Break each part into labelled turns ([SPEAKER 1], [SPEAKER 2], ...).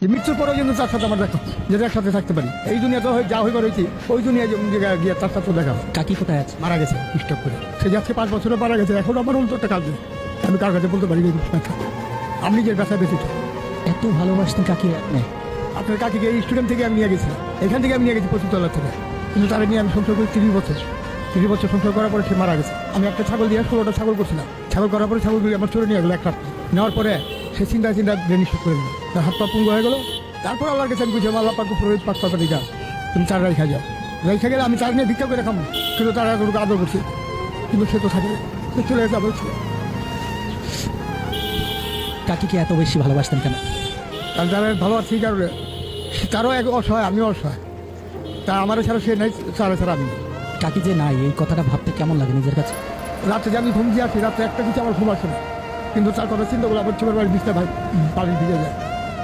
[SPEAKER 1] যে মৃত্যুর পরেও কিন্তু তার সাথে আমার দেখা যেটা একসাথে থাকতে পারি। এই দুনিয়া তো যা হইবার হয়েছি ওই দুনিয়া গিয়ে তার সাথে দেখা।
[SPEAKER 2] কাকি কোথায় আছে?
[SPEAKER 1] মারা গেছে স্টক করে। সে যাচ্ছে পাঁচ বছরে মারা গেছে এখন আমার অন্তরটা কাজ আমি কার কাছে বলতে পারি আমি নিজের ব্যথা বেশি
[SPEAKER 2] এত ভালোবাসতেন কাকি আপনি।
[SPEAKER 1] আপনার কাকিকে এই স্টুডেন্ট থেকে আমি নিয়ে গেছি। এখান থেকে আমি নিয়ে গেছি পঁচিশতলা থেকে। কিন্তু তারা নিয়ে আমি সংসার করি তিরিশ বছর। তিরিশ বছর সংসার করার পরে সে মারা গেছে। আমি একটা ছাগল দিয়ে ষোলোটা ছাগল করছিলাম। ছাগল করার পরে ছাগলগুলি আমার চলে নিয়ে গেলো এক রাত নেওয়ার পরে সে চিন্তা চিন্তা স্ট্রোক করে নিল তার হাত পা পুঙ্গ হয়ে গেলো। তারপর আল্লাহর কাছে আমি বুঝলাম আল্লাহ পাক পুরো পাঁচ পাতা দিকা তুমি তার রেখা যাও। রেখা গেলে আমি তার নিয়ে ভিক্ষা করে খাব। কিন্তু তারা এতটুকু আদর করছে। কিন্তু সে তো থাকে সে চলে গেছে আবার
[SPEAKER 2] কাকিকে এত বেশি ভালোবাসতেন কেন?
[SPEAKER 1] কারণ যারা ভালো আছে সেই কারণে তারও এক অসহায় আমিও অসহায়। তা আমারও ছাড়া সে নাই তারা ছাড়া আমি।
[SPEAKER 2] কাকি যে নাই এই কথাটা ভাবতে কেমন লাগে নিজের কাছে?
[SPEAKER 1] রাতে যে আমি ঘুম দিয়ে আসি রাতে একটা কিছু আমার ঘুম আসে না। কিন্তু তার কথা চিন্তা করলে আমার ছোটোর বাড়ির বিছনা ভাই পানি ভিজে যায়।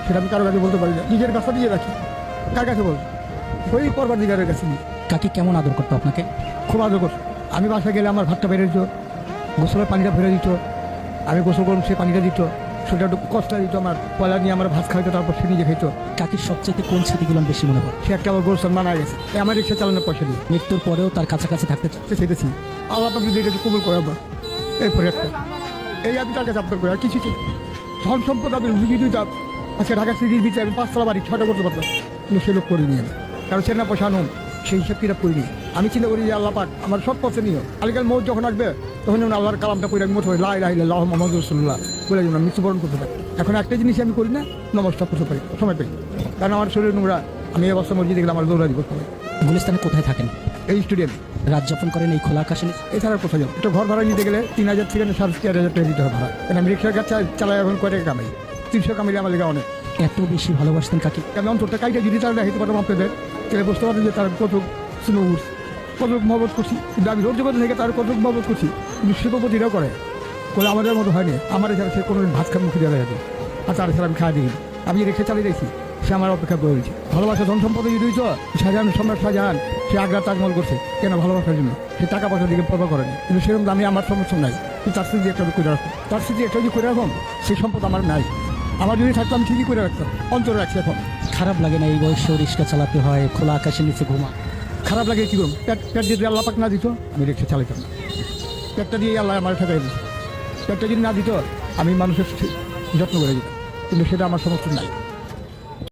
[SPEAKER 1] সেটা আমি কারও কাছে বলতে পারি না। নিজের কাছে দিয়ে রাখি। কার কাছে বল? ওই পরবার দিগারের কাছে নিয়ে।
[SPEAKER 2] কাকি কেমন আদর করতো আপনাকে?
[SPEAKER 1] খুব আদর করতো। আমি বাসায় গেলে আমার ভাতটা বেড়ে দিত গোসলের পানিটা ফেলে দিত আমি গোসল করুন সে পানিটা দিত সেটা একটু কষ্ট দিত আমার পয়লা নিয়ে আমার ভাত খাইতো তারপর সে নিজে খেত।
[SPEAKER 2] কাকির সবচেয়ে কোন স্মৃতিগুলো বেশি মনে পড়ে?
[SPEAKER 1] সে একটা আমার গোলসান মারা গেছে। আমার রিক্সা চালানোর পয়সা দিয়ে।
[SPEAKER 2] মৃত্যুর পরেও তার কাছাকাছি থাকতে
[SPEAKER 1] সেটেছি আল্লাহ যদি এটা কবুল করে আমরা এরপরে একটা। এই আমি তার কাছে করে, আর কিছু ধন সম্পদ আমি বুঝিয়ে দিতাম আজকে ঢাকা সিটির ভিতরে আমি পাঁচতলা বাড়ি ছটা করতে পারতাম। কিন্তু সে লোক করিনি আমি কারণ সে না পয়সা আনুন সেই হিসাব কিতাব করিনি আমি চিন্তা করি যে আল্লাহ পাক, আমার সব পথে নিও আজকাল মৌত যখন আসবে, তখন যেমন আল্লাহর কালামটা করে আমি মোট হয়ে লাই লাইলে লাহ মোহাম্মদ রসুল্লাহ বলে যেন আমি মৃত্যুবরণ করতে পারি। এখন একটা জিনিস আমি করি না, নমস্কার করতে পারি, সময় পাই। কারণ আমার শরীর নোংরা, আমি এই অবস্থা মসজিদে গেলে আমার দৌড়াদি করতে পারি
[SPEAKER 2] গুলিস্তানে কোথায় থাকেন?
[SPEAKER 1] এই স্টুডিয়াম।
[SPEAKER 2] রাত যাপন করেন এই খোলা আকাশে
[SPEAKER 1] এছাড়া কোথাও যাব একটা ঘর ভাড়া নিতে গেলে তিন হাজার থেকে সাড়ে চার হাজার টাকা দিতে হবে ভাড়া। কারণ আমি রিক্সার কাছে চালাই এখন কয় টাকা কামাই। তিনশো কামাইলে আমার লেগে অনেক।
[SPEAKER 2] এত বেশি ভালোবাসতেন কাকি?
[SPEAKER 1] কারণ অন্তরটা কাইটা যদি তারা দেখাইতে পারতাম আপনাদের তাহলে বুঝতে পারতেন যে তার কত স্নো উঠছে কত মহবত করছি। কিন্তু আমি রোজ থেকে তার কত মহবত করছি। কিন্তু শিল্পপতিরাও করে। বলে আমাদের মতো হয়নি। আমার এছাড়া সে কোনো ভাত খান মুখে দেওয়া যাবে আর তার এছাড়া আমি খাওয়া দিই আমি রেখে চালিয়ে রেখেছি সে আমার অপেক্ষা করে রয়েছে ভালোবাসা ধন সম্পদে যদি হয়েছ শাহজাহান সম্রাট শাহজাহান সে আগ্রা তাজমহল করছে। কেন ভালোবাসার জন্য? সে টাকা পয়সার দিকে পরবা করেনি। কিন্তু সেরকম দামি আমার সমস্যা নাই। কিন্তু তার স্মৃতি একটা করে রাখো। তার স্মৃতি একটা যদি করে রাখুন সেই সম্পদ আমার নাই। আমার যদি থাকতো আমি ঠিকই করে রাখতাম। অন্তরে রাখছি এখন।
[SPEAKER 2] খারাপ লাগে না এই বয়সে রিক্সা চালাতে হয় খোলা আকাশের নিচে ঘুমা।
[SPEAKER 1] খারাপ লাগে কী করুন পেট পেট যদি আল্লাহ পাক না দিত আমি রিক্সা চালাতাম না পেটটা দিয়ে আল্লাহ আমার ঠেকাই দিত। পেটটা যদি না দিত আমি মানুষের যত্ন করে দিতাম। কিন্তু সেটা আমার সমস্ত নাই।